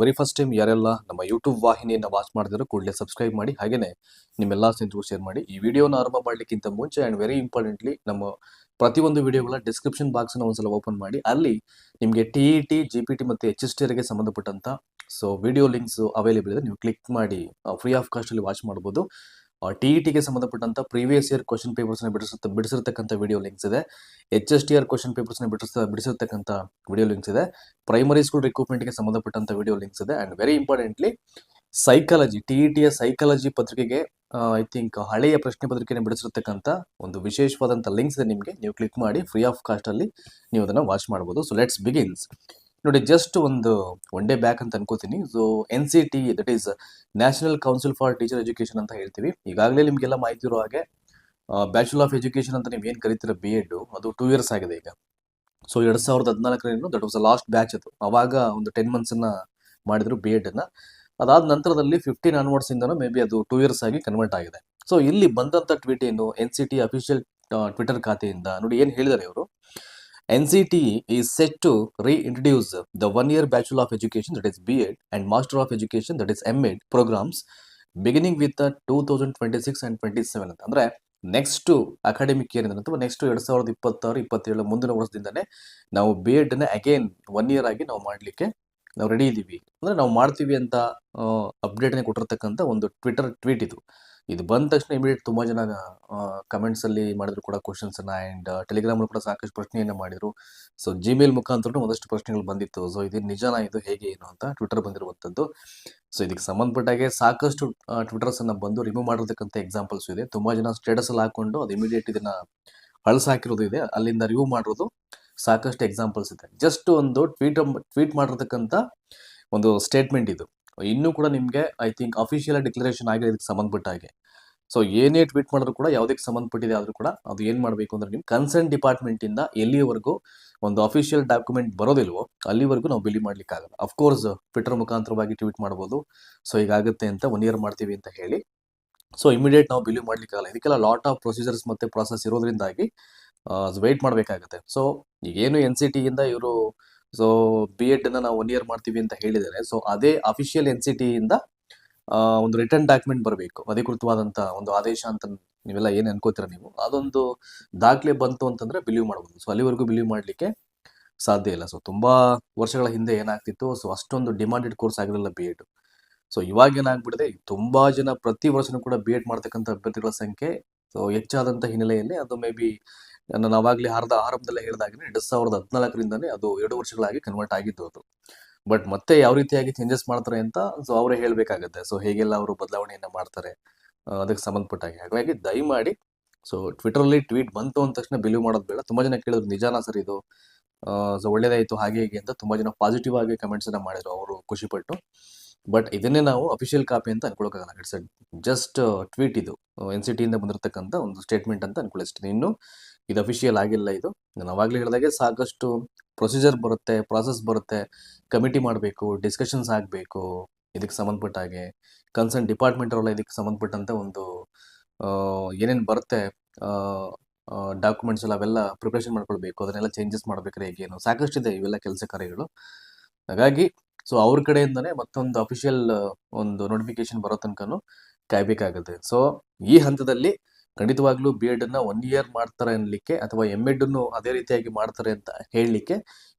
Very first time ಯಾರೆಲ್ಲ ನಮ್ಮ YouTube ವಾಹಿನಿಯನ್ನು watch ಮಾಡಿದ್ರು ಕೂಡಲೇ ಸಬ್ಸ್ಕ್ರೈಬ್ ಮಾಡಿ ಹಾಗೆಯೇ ನಿಮ್ಮೆಲ್ಲ ಸ್ನೇಹಿತರು ಶೇರ್ ಮಾಡಿ. ಈ ವಿಡಿಯೋನ ಆರಂಭ ಮಾಡಲಿಕ್ಕಿಂತ ಮುಂಚೆ ಆ್ಯಂಡ್ ವೆರಿ ಇಂಪಾರ್ಟೆಂಟ್ಲಿ ನಮ್ಮ ಪ್ರತಿಯೊಂದು ವಿಡಿಯೋಗಳ ಡಿಸ್ಕ್ರಿಪ್ಷನ್ ಬಾಕ್ಸ್ನ ಒಂದ್ಸಲ ಓಪನ್ ಮಾಡಿ. ಅಲ್ಲಿ ನಿಮಗೆ T E T G P T ಮತ್ತು ಎಚ್ ಎಸ್ ಟಿಗೆ ಸಂಬಂಧಪಟ್ಟಂತ ಸೊ ವಿಡಿಯೋ ಲಿಂಕ್ಸ್ ಅವೈಲೇಬಲ್ ಇದೆ. ನೀವು ಕ್ಲಿಕ್ ಮಾಡಿ ಫ್ರೀ ಆಫ್ ಕಾಸ್ಟಲ್ಲಿ ವಾಚ್ ಮಾಡ್ಬೋದು. ಟಿ ಇ ಟಿಗೆ ಸಂಬಂಧಪಟ್ಟಂತ ಪ್ರೀವಿಯಸ್ ಇಯರ್ ಕ್ವಶನ್ ಪೇಪರ್ಸ್ನ ಬಿಡಿಸುತ್ತ ಬಿಡಿಸಿರ್ತಕ್ಕಂಥ ವಿಡಿಯೋ ಲಿಂಕ್ಸ್ ಇದೆ. H S T R question ಪೇಪರ್ಸ್ನ ಬಿಡಿಸ ವಿಡಿಯೋ ಲಿಂಕ್ಸ್ ಇದೆ. ಪ್ರೈಮರಿ ಸ್ಕೂಲ್ ರಿಕ್ರೂಟ್ಮೆಂಟ್ಗೆ ಸಂಬಂಧಪಟ್ಟಂತ ವಿಡಿಯೋ ಲಿಂಕ್ಸ್ ಇದೆ. And very importantly psychology T E ಟಿಯ psychology ಪತ್ರಿಕೆಗೆ ಐ ಥಿಂಕ್ ಹಳೆಯ ಪ್ರಶ್ನೆ ಪತ್ರಿಕೆಯನ್ನು ಬಿಡಿಸಿರ್ತಕ್ಕಂಥ ಒಂದು ವಿಶೇಷವಾದಂಥ ಲಿಂಕ್ಸ್ ಇದೆ ನಿಮಗೆ. ನೀವು ಕ್ಲಿಕ್ ಮಾಡಿ ಫ್ರೀ ಆಫ್ ಕಾಸ್ಟ್ ಅಲ್ಲಿ ನೀವು ಅದನ್ನು ವಾಚ್ ಮಾಡ್ಬೋದು. ಸೊ ಲೆಟ್ಸ್ ಬಿಗಿನ್ಸ್ ನೋಡಿ ಜಸ್ಟ್ ಒಂದು ಒನ್ ಡೇ ಬ್ಯಾಕ್ ಅಂತ ಅನ್ಕೋತೀನಿ. So N C T that is National Council for Teacher Education ಅಂತ ಹೇಳ್ತೀವಿ. ಈಗಾಗಲೇ ನಿಮಗೆಲ್ಲ ಮಾಹಿತಿ ಇರೋ ಹಾಗೆ ಬ್ಯಾಚುಲರ್ ಆಫ್ ಎಜುಕೇಶನ್ ಅಂತ ನೀವು ಏನು ಕರಿತೀರ ಬಿ ಎಡ್ ಅದು ಟೂ ಇಯರ್ಸ್ ಆಗಿದೆ ಈಗ. ಸೊ ಎರಡು ಸಾವಿರದ ಹದಿನಾಲ್ಕರಿಂದ ದಟ್ ವಾಸ್ ಲಾಸ್ಟ್ ಬ್ಯಾಚ್ ಅದು. ಅವಾಗ ಒಂದು ಟೆನ್ ಮಂತ್ಸ್ ಮಾಡಿದರು ಬಿ ಎಡ್ ಅನ್ನ. ಅದಾದ ನಂತರದಲ್ಲಿ ಫಿಫ್ಟೀನ್ ಅನ್ವರ್ಡ್ಸ್ ಇಂದನೂ ಮೇ ಬಿ ಅದು ಟೂ ಇಯರ್ಸ್ ಆಗಿ ಕನ್ವರ್ಟ್ ಆಗಿದೆ. ಸೊ ಇಲ್ಲಿ ಬಂದಂತ ಟ್ವೀಟ್ ಏನು? N C T official Twitter ಖಾತೆಯಿಂದ. ನೋಡಿ ಏನು ಹೇಳಿದ್ದಾರೆ ಇವರು? N C T is set to reintroduce the one year bachelor of education that is B Ed and master of education that is M Ed programmes beginning with two thousand twenty six and twenty seven ಅಂತ ಅಂದ್ರೆ next academic year ಅಥವಾ next ಎರಡ್ ಸಾವಿರದ ಇಪ್ಪತ್ತಾರು, ಇಪ್ಪತ್ತೇಳು ಮುಂದಿನ ವರ್ಷದಿಂದನೇ ನಾವು ಬಿ ಎಡ್ನ ಅಗೇನ್ ಒನ್ ಇಯರ್ ಆಗಿ ನಾವು ಮಾಡಲಿಕ್ಕೆ ನಾವು ರೆಡಿ ಇದ್ದೀವಿ ಅಂದ್ರೆ ನಾವು ಮಾಡ್ತೀವಿ ಅಂತ ಅಪ್ಡೇಟ್ನೇ ಕೊಟ್ಟಿರ್ತಕ್ಕಂಥ ಒಂದು ಟ್ವಿಟರ್ ಟ್ವೀಟ್ ಇದು. ಇದು ಬಂದ ತಕ್ಷಣ ಇಮಿಡಿಯೇಟ್ ತುಂಬ ಜನ ಕಮೆಂಟ್ಸಲ್ಲಿ ಮಾಡಿದ್ರು ಕೂಡ ಕ್ವಶನ್ಸ್ ಆ್ಯಂಡ್ ಅಂಡ್ ಟೆಲಿಗ್ರಾಮ್ ಕೂಡ ಸಾಕಷ್ಟು ಪ್ರಶ್ನೆಯನ್ನು ಮಾಡಿದ್ರು. ಸೊ ಜಿಮೇಲ್ ಮುಖಾಂತರ ಒಂದಷ್ಟು ಪ್ರಶ್ನೆಗಳು ಬಂದಿತ್ತು. ಸೊ ಇದು ನಿಜನಾ, ಇದು ಹೇಗೆ, ಏನು ಅಂತ ಟ್ವಿಟರ್ ಬಂದಿರುವಂತದ್ದು. ಸೊ ಇದಕ್ಕೆ ಸಂಬಂಧಪಟ್ಟಾಗೆ ಸಾಕಷ್ಟು ಟ್ವಿಟರ್ಸ್ ಅನ್ನ ಬಂದು ರಿಮೂವ್ ಮಾಡಿರ್ತಕ್ಕಂಥ ಎಕ್ಸಾಂಪಲ್ಸ್ ಇದೆ. ತುಂಬಾ ಜನ ಸ್ಟೇಟಸ್ ಅಲ್ಲಿ ಹಾಕೊಂಡು ಅದು ಇಮಿಡಿಯೇಟ್ ಇದನ್ನ ಹಳಸ ಹಾಕಿರೋದು ಇದೆ. ಅಲ್ಲಿಂದ ರಿವ್ಯೂ ಮಾಡಿರೋದು ಸಾಕಷ್ಟು ಎಕ್ಸಾಂಪಲ್ಸ್ ಇದೆ. ಜಸ್ಟ್ ಒಂದು ಟ್ವೀಟ್ ಟ್ವೀಟ್ ಮಾಡಿರ್ತಕ್ಕಂಥ ಒಂದು ಸ್ಟೇಟ್ಮೆಂಟ್ ಇದು. ಇನ್ನೂ ಕೂಡ ನಿಮಗೆ ಐ ಥಿಂಕ್ ಅಫಿಷಿಯಲ್ ಡಿಕ್ಲರೇಷನ್ ಆಗಿದೆ ಇದಕ್ಕೆ ಸಂಬಂಧಪಟ್ಟ ಹಾಗೆ. ಸೊ ಏನೇ ಟ್ವೀಟ್ ಮಾಡಿದ್ರು ಕೂಡ ಯಾವುದಕ್ಕೆ ಸಂಬಂಧಪಟ್ಟಿದೆ ಆದರೂ ಕೂಡ ಅದು ಏನು ಮಾಡಬೇಕು ಅಂದ್ರೆ ನಿಮ್ಮ ಕನ್ಸರ್ನ್ ಡಿಪಾರ್ಟ್ಮೆಂಟಿಂದ ಎಲ್ಲಿಯವರೆಗೂ ಒಂದು ಅಫಿಷಿಯಲ್ ಡಾಕ್ಯುಮೆಂಟ್ ಬರೋದಿಲ್ವೋ ಅಲ್ಲಿವರೆಗೂ ನಾವು ಬಿಲಿ ಮಾಡಲಿಕ್ಕಾಗಲ್ಲ. ಅಫ್ಕೋರ್ಸ್ ಟ್ವಿಟರ್ ಮುಖಾಂತರವಾಗಿ ಟ್ವೀಟ್ ಮಾಡ್ಬೋದು. ಸೊ ಹೀಗಾಗುತ್ತೆ ಅಂತ ಒನ್ ಇಯರ್ ಮಾಡ್ತೀವಿ ಅಂತ ಹೇಳಿ. ಸೊ ಇಮಿಡಿಯೇಟ್ ನಾವು ಬಿಲೀವ್ ಮಾಡ್ಲಿಕ್ಕಾಗಲ್ಲ. ಇದಕ್ಕೆಲ್ಲ ಲಾಟ್ ಆಫ್ ಪ್ರೊಸೀಜರ್ಸ್ ಮತ್ತೆ ಪ್ರೊಸೆಸ್ ಇರೋದ್ರಿಂದಾಗಿ ವೆಯ್ಟ್ ಮಾಡಬೇಕಾಗುತ್ತೆ. ಸೊ ಈಗೇನು ಎನ್ ಸಿ ಟಿಯಿಂದ ಇವರು ಸೊ ಬಿ ಎಡ್ ಅನ್ನ ನಾವು ಒನ್ ಇಯರ್ ಮಾಡ್ತೀವಿ ಅಂತ ಹೇಳಿದ್ದಾರೆ. ಸೊ ಅದೇ ಅಫಿಷಿಯಲ್ ಎನ್ ಸಿ ಟಿಯಿಂದ ಒಂದು ರಿಟರ್ನ್ ಡಾಕ್ಯುಮೆಂಟ್ ಬರಬೇಕು. ಅಧಿಕೃತವಾದಂತ ಒಂದು ಆದೇಶ ಅಂತ ನೀವೆಲ್ಲ ಏನು ಅನ್ಕೋತೀರ ನೀವು? ಅದೊಂದು ದಾಖಲೆ ಬಂತು ಅಂತಂದ್ರೆ ಬಿಲೀವ್ ಮಾಡ್ಬೋದು. ಸೊ ಅಲ್ಲಿವರೆಗೂ ಬಿಲೀವ್ ಮಾಡ್ಲಿಕ್ಕೆ ಸಾಧ್ಯ ಇಲ್ಲ. ಸೊ ತುಂಬಾ ವರ್ಷಗಳ ಹಿಂದೆ ಏನಾಗ್ತಿತ್ತು? ಸೊ ಅಷ್ಟೊಂದು ಡಿಮಾಂಡೆಡ್ ಕೋರ್ಸ್ ಆಗಿರಲಿಲ್ಲ ಬಿ ಎಡ್ ಸೊ ಇವಾಗ ಏನಾಗ್ಬಿಟ್ಟಿದೆ? ತುಂಬಾ ಜನ ಪ್ರತಿ ವರ್ಷನೂ ಕೂಡ ಬಿ ಎಡ್ ಮಾಡ್ತಕ್ಕಂಥ ಅಭ್ಯರ್ಥಿಗಳ ಸಂಖ್ಯೆ ಸೊ ಹೆಚ್ಚಾದಂತ ಹಿನ್ನೆಲೆಯಲ್ಲಿ ಅದು ಮೇ ಬಿ ನಾನು ಅವಾಗಲೇ ಹಾರದ ಆರಂಭದಲ್ಲೇ ಹೇಳಿದಾಗೆ ಎರಡು ಸಾವಿರದ ಹದಿನಾಲ್ಕರಿಂದನೇ ಅದು ಎರಡು ವರ್ಷಗಳಾಗಿ ಕನ್ವರ್ಟ್ ಆಗಿದ್ದು ಅದು. ಬಟ್ ಮತ್ತೆ ಯಾವ ರೀತಿಯಾಗಿ ಚೇಂಜಸ್ ಮಾಡ್ತಾರೆ ಅಂತ ಸೊ ಅವರೇ ಹೇಳಬೇಕಾಗುತ್ತೆ. ಸೊ ಹೇಗೆಲ್ಲ ಅವರು ಬದಲಾವಣೆಯನ್ನು ಮಾಡ್ತಾರೆ ಅದಕ್ಕೆ ಸಂಬಂಧಪಟ್ಟಾಗಿ. ಹಾಗಾಗಿ ದಯಮಾಡಿ ಸೊ ಟ್ವಿಟರಲ್ಲಿ ಟ್ವೀಟ್ ಬಂತು ಅಂದ ತಕ್ಷಣ ಬಿಲೀವ್ ಮಾಡೋದು ಬೇಡ. ತುಂಬಾ ಜನ ಕೇಳಿದ್ರು, ನಿಜಾನ ಸರ್ ಇದು? ಸೊ ಒಳ್ಳೇದಾಯಿತು, ಹಾಗೆ ಹೀಗೆ ಅಂತ ತುಂಬಾ ಜನ ಪಾಸಿಟಿವ್ ಆಗಿ ಕಮೆಂಟ್ಸನ್ನು ಮಾಡಿದ್ರು. ಅವರು ಖುಷಿಪಟ್ಟು. ಬಟ್ ಇದನ್ನೇ ನಾವು ಅಫಿಷಿಯಲ್ ಕಾಪಿ ಅಂತ ಅನ್ಕೊಳಕ್ಕಾಗಲ್ಲ ಇಟ್ಸ್ ಜಸ್ಟ್ ಟ್ವೀಟ್ ಇದು. ಎನ್ ಸಿ ಟಿಯಿಂದ ಬಂದಿರತಕ್ಕಂಥ ಒಂದು ಸ್ಟೇಟ್ಮೆಂಟ್ ಅಂತ ಅನ್ಕೊಳ್ಳಿಸ್ತೀನಿ. ಇನ್ನು ಇದು ಅಫಿಷಿಯಲ್ ಆಗಿಲ್ಲ ಇದು. ನಾನು ಅವಾಗಲೇ ಹೇಳಿದಾಗೆ ಸಾಕಷ್ಟು ಪ್ರೊಸೀಜರ್ ಬರುತ್ತೆ ಪ್ರಾಸೆಸ್ ಬರುತ್ತೆ. ಕಮಿಟಿ ಮಾಡಬೇಕು ಡಿಸ್ಕಷನ್ಸ್ ಆಗಬೇಕು. ಇದಕ್ಕೆ ಸಂಬಂಧಪಟ್ಟ ಹಾಗೆ ಕನ್ಸರ್ನ್ ಡಿಪಾರ್ಟ್ಮೆಂಟ್ ಅವರೆಲ್ಲ ಇದಕ್ಕೆ ಸಂಬಂಧಪಟ್ಟಂತೆ ಒಂದು ಏನೇನು ಬರುತ್ತೆ ಡಾಕ್ಯುಮೆಂಟ್ಸ್ ಎಲ್ಲ ಅವೆಲ್ಲ ಪ್ರಿಪ್ರೇಷನ್ ಮಾಡ್ಕೊಳ್ಬೇಕು. ಅದನ್ನೆಲ್ಲ ಚೇಂಜಸ್ ಮಾಡ್ಬೇಕಾದ್ರೆ ಹೇಗೇನು ಸಾಕಷ್ಟು ಇದೆ ಇವೆಲ್ಲ ಕೆಲಸ ಕಾರ್ಯಗಳು. ಹಾಗಾಗಿ ಸೊ ಅವ್ರ ಕಡೆಯಿಂದನೇ ಮತ್ತೊಂದು ಅಫಿಷಿಯಲ್ ಒಂದು ನೋಟಿಫಿಕೇಶನ್ ಬರೋ ತನಕನೂ ಕಾಯ್ಬೇಕಾಗುತ್ತೆ. ಸೊ ಈ ಹಂತದಲ್ಲಿ ಖಂಡಿತವಾಗ್ಲೂ ಬಿ ಎಡ್ ಅನ್ನ ಒನ್ ಇಯರ್ ಮಾಡ್ತಾರೆ ಅನ್ಲಿಕ್ಕೆ ಅಥವಾ ಎಂ ಅನ್ನು ಅದೇ ರೀತಿಯಾಗಿ ಮಾಡ್ತಾರೆ ಅಂತ ಹೇಳಲಿಕ್ಕೆ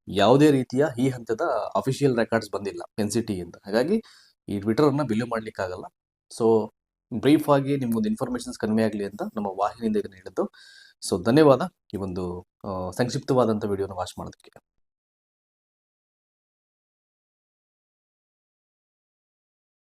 ಯಾವುದೇ ರೀತಿಯ ಈ ಹಂತದ ಅಫಿಷಿಯಲ್ ರೆಕಾರ್ಡ್ಸ್ ಬಂದಿಲ್ಲ ಎನ್ ಸಿ ಟಿಯಿಂದ ಹಾಗಾಗಿ ಈ ಟ್ವಿಟರ್ ಅನ್ನ ಬಿಲೀವ್ ಮಾಡ್ಲಿಕ್ಕೆ ಆಗಲ್ಲ ಸೊ ಬ್ರೀಫ್ ಆಗಿ ನಿಮ್ಗೊಂದು ಇನ್ಫಾರ್ಮೇಶನ್ಸ್ ಕಡಿಮೆ ಆಗಲಿ ಅಂತ ನಮ್ಮ ವಾಹಿನಿಯಿಂದ ಇದನ್ನು ಹೇಳಿದ್ದು ಸೊ ಧನ್ಯವಾದ ಈ ಒಂದು ಸಂಕ್ಷಿಪ್ತವಾದಂಥ ವಿಡಿಯೋನ ವಾಚ್ ಮಾಡೋದಕ್ಕೆ.